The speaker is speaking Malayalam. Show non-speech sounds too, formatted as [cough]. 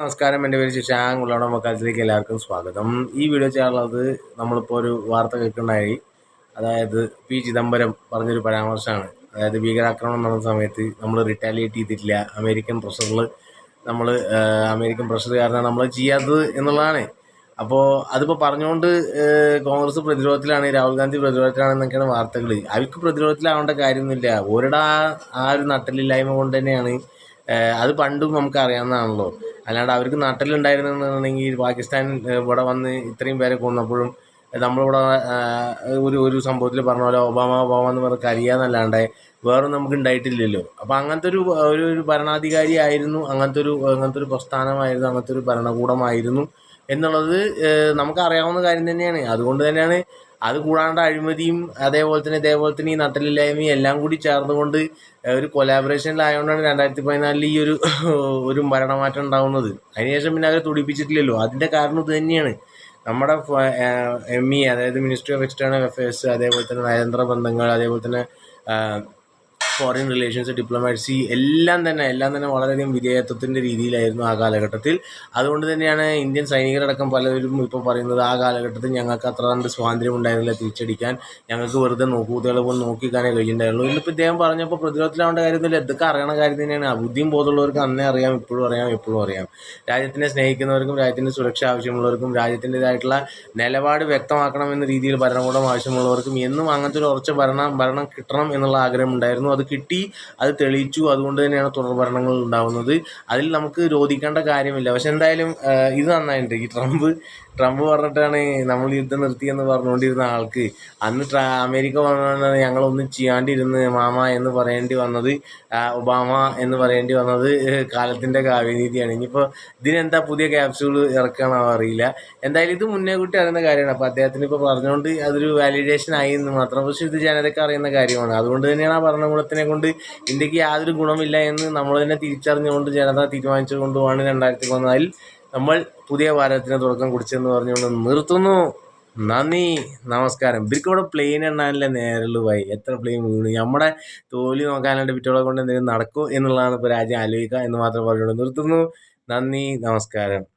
നമസ്കാരം. എന്റെ പേര് ശിശാങ് ഉള്ളവടം വക്കാലത്തിലേക്ക് എല്ലാവർക്കും സ്വാഗതം. ഈ വീഡിയോ ചെയ്യാനുള്ളത് നമ്മളിപ്പോൾ ഒരു വാർത്ത കേൾക്കുന്നതായി അതായത് പി. ചിദംബരം പറഞ്ഞൊരു പരാമർശമാണ്. അതായത് ഭീകരാക്രമണം നടന്ന സമയത്ത് നമ്മൾ റിട്ടാലിയേറ്റ് ചെയ്തിട്ടില്ല. അമേരിക്കൻ പ്രഷറിൽ നമ്മൾ അമേരിക്കൻ പ്രഷർ കാരണം നമ്മൾ ചെയ്യാത്തത് എന്നുള്ളതാണ്. അപ്പോൾ അതിപ്പോൾ പറഞ്ഞുകൊണ്ട് കോൺഗ്രസ് പ്രതിരോധത്തിലാണ് രാഹുൽ ഗാന്ധി പ്രതിരോധത്തിലാണെന്നൊക്കെയാണ് വാർത്തകൾ അവർക്ക് പ്രതിരോധത്തിലാവേണ്ട കാര്യമൊന്നുമില്ല. ഒരിട ആ ഒരു നട്ടലില്ലായ്മ കൊണ്ട് തന്നെയാണ് അത് പണ്ടും നമുക്ക് അറിയാവുന്നതാണല്ലോ അല്ലാണ്ട് അവർക്ക് നാട്ടിലുണ്ടായിരുന്നെന്നുണ്ടെങ്കിൽ പാകിസ്ഥാൻ ഇവിടെ വന്ന് ഇത്രയും പേരെ കൊന്നപ്പോഴും നമ്മളിവിടെ ഒരു ഒരു സംഭവത്തിൽ പറഞ്ഞ പോലെ ഒബാമ ഒബാമ എന്ന് പറഞ്ഞ് കരിയാന്നല്ലാണ്ട് വേറെ നമുക്ക് ഉണ്ടായിട്ടില്ലല്ലോ. അപ്പോൾ അങ്ങനത്തെ ഒരു ഒരു ഒരു ഭരണാധികാരി ആയിരുന്നു അങ്ങനത്തെ ഒരു അങ്ങനത്തെ ഒരു പ്രസ്ഥാനമായിരുന്നു അങ്ങനത്തെ ഒരു ഭരണകൂടമായിരുന്നു എന്നുള്ളത് നമുക്ക് അറിയാവുന്ന കാര്യം തന്നെയാണ്. അതുകൊണ്ട് തന്നെയാണ് അത് കൂടാണ്ട് അഴിമതിയും അതേപോലെ തന്നെ ഇതേപോലെ തന്നെ ഈ നട്ടലില്ലായ്മയും എല്ലാം കൂടി ചേർന്നുകൊണ്ട് ഒരു കൊലാബറേഷനിലായതുകൊണ്ടാണ് രണ്ടായിരത്തി പതിനാലിൽ ഈ ഒരു [laughs] ഒരു മരണമാറ്റം ഉണ്ടാകുന്നത് അതിനുശേഷം പിന്നെ അവരെ തുടിപ്പിച്ചിട്ടില്ലല്ലോ. അതിന്റെ കാരണം ഇത് തന്നെയാണ്. നമ്മുടെ എം ഇ അതായത് മിനിസ്ട്രി ഓഫ് എക്സ്റ്റേണൽ അഫയേഴ്സ് അതേപോലെ തന്നെ നയതന്ത്ര ബന്ധങ്ങൾ അതേപോലെ തന്നെ ഫോറിൻ റിലേഷൻസ് ഡിപ്ലോമാസി എല്ലാം തന്നെ എല്ലാം തന്നെ വളരെയധികം വിധേയത്വത്തിന്റെ രീതിയിലായിരുന്നു ആ കാലഘട്ടത്തിൽ. അതുകൊണ്ട് തന്നെയാണ് ഇന്ത്യൻ സൈനികരടക്കം പലരും ഇപ്പോൾ പറയുന്നത് ആ കാലഘട്ടത്തിൽ ഞങ്ങൾക്ക് അത്ര കണ്ട് സ്വാതന്ത്ര്യം ഉണ്ടായിരുന്നില്ല തിരിച്ചടിക്കാൻ. ഞങ്ങൾക്ക് വെറുതെ നോക്കൂത്തുകളെ പോലും നോക്കിക്കാനേ കഴിഞ്ഞിട്ടുണ്ടായിരുന്നു ഇന്നിപ്പോൾ ഇദ്ദേഹം പറഞ്ഞപ്പോൾ പ്രതിരോധത്തിലാവേണ്ട കാര്യമൊന്നുമില്ല. ഇതൊക്കെ അറിയണ കാര്യം തന്നെയാണ്. ബുദ്ധിയും ബോധമുള്ളവർക്ക് അന്നേ അറിയാം ഇപ്പോഴും അറിയാം എപ്പോഴും അറിയാം. രാജ്യത്തിനെ സ്നേഹിക്കുന്നവർക്കും രാജ്യത്തിന്റെ സുരക്ഷ ആവശ്യമുള്ളവർക്കും രാജ്യത്തിന്റെതായിട്ടുള്ള നിലപാട് വ്യക്തമാക്കണം എന്ന രീതിയിൽ ഭരണകൂടം ആവശ്യമുള്ളവർക്കും എന്നും അങ്ങനത്തെ ഒരു ഉറച്ച ഭരണം ഭരണം കിട്ടണം എന്നുള്ള ആഗ്രഹം ഉണ്ടായിരുന്നു അത് കിട്ടി അത് തെളിയിച്ചു. അതുകൊണ്ട് തന്നെയാണ് തുടർഭരണങ്ങൾ ഉണ്ടാകുന്നത് അതിൽ നമുക്ക് രോധിക്കേണ്ട കാര്യമില്ല. പക്ഷെ എന്തായാലും ഇത് നന്നായിട്ടുണ്ട്. ഈ ട്രംപ് ട്രംപ് പറഞ്ഞിട്ടാണ് നമ്മൾ യുദ്ധം നിർത്തിയെന്ന് പറഞ്ഞുകൊണ്ടിരുന്ന ആൾക്ക്. അന്ന് ട്രാ അമേരിക്ക പറഞ്ഞാണ് ഞങ്ങളൊന്നും ചെയ്യാണ്ടിരുന്ന് മാമ എന്ന് പറയേണ്ടി വന്നത് ഒബാമ എന്ന് പറയേണ്ടി വന്നത് കാലത്തിന്റെ കാവ്യനീതിയാണ്. ഇനിയിപ്പോൾ ഇതിനെന്താ പുതിയ ക്യാപ്സ്യൂൾ ഇറക്കണോ അറിയില്ല. എന്തായാലും ഇത് മുന്നേ കൂട്ടി അറിയുന്ന കാര്യമാണ്. അപ്പോൾ അദ്ദേഹത്തിന് ഇപ്പോൾ പറഞ്ഞുകൊണ്ട് അതൊരു വാലിഡേഷൻ ആയി എന്ന് മാത്രം. പക്ഷേ ഇത് ജനതയ്ക്ക് അറിയുന്ന കാര്യമാണ്. അതുകൊണ്ട് തന്നെയാണ് ആ ഭരണകൂടത്തിനെ കൊണ്ട് ഇന്ത്യയ്ക്ക് യാതൊരു ഗുണമില്ല എന്ന് നമ്മൾ തന്നെ തിരിച്ചറിഞ്ഞുകൊണ്ട് ജനത തീരുമാനിച്ചുകൊണ്ടുമാണ് രണ്ടായിരത്തി പതിനാലിൽ. നമ്മൾ പുതിയ ഭാരതത്തിന് തുടക്കം കുറിച്ചെന്ന് പറഞ്ഞുകൊണ്ട് നിർത്തുന്നു. നന്ദി നമസ്കാരം. ഇവർക്ക് ഇവിടെ പ്ലെയിൻ എണ്ണാനല്ലേ നേരുള്ളൂ പോയി എത്ര പ്ലെയിൻ വീണു? നമ്മുടെ തോലി നോക്കാനായിട്ട് പിറ്റോളെ കൊണ്ട് എന്തെങ്കിലും നടക്കൂ എന്നുള്ളതാണ് ഇപ്പോൾ രാജ്യം ആലോചിക്കുക എന്ന് മാത്രം പറഞ്ഞുകൊണ്ട് നിർത്തുന്നു. നന്ദി നമസ്കാരം.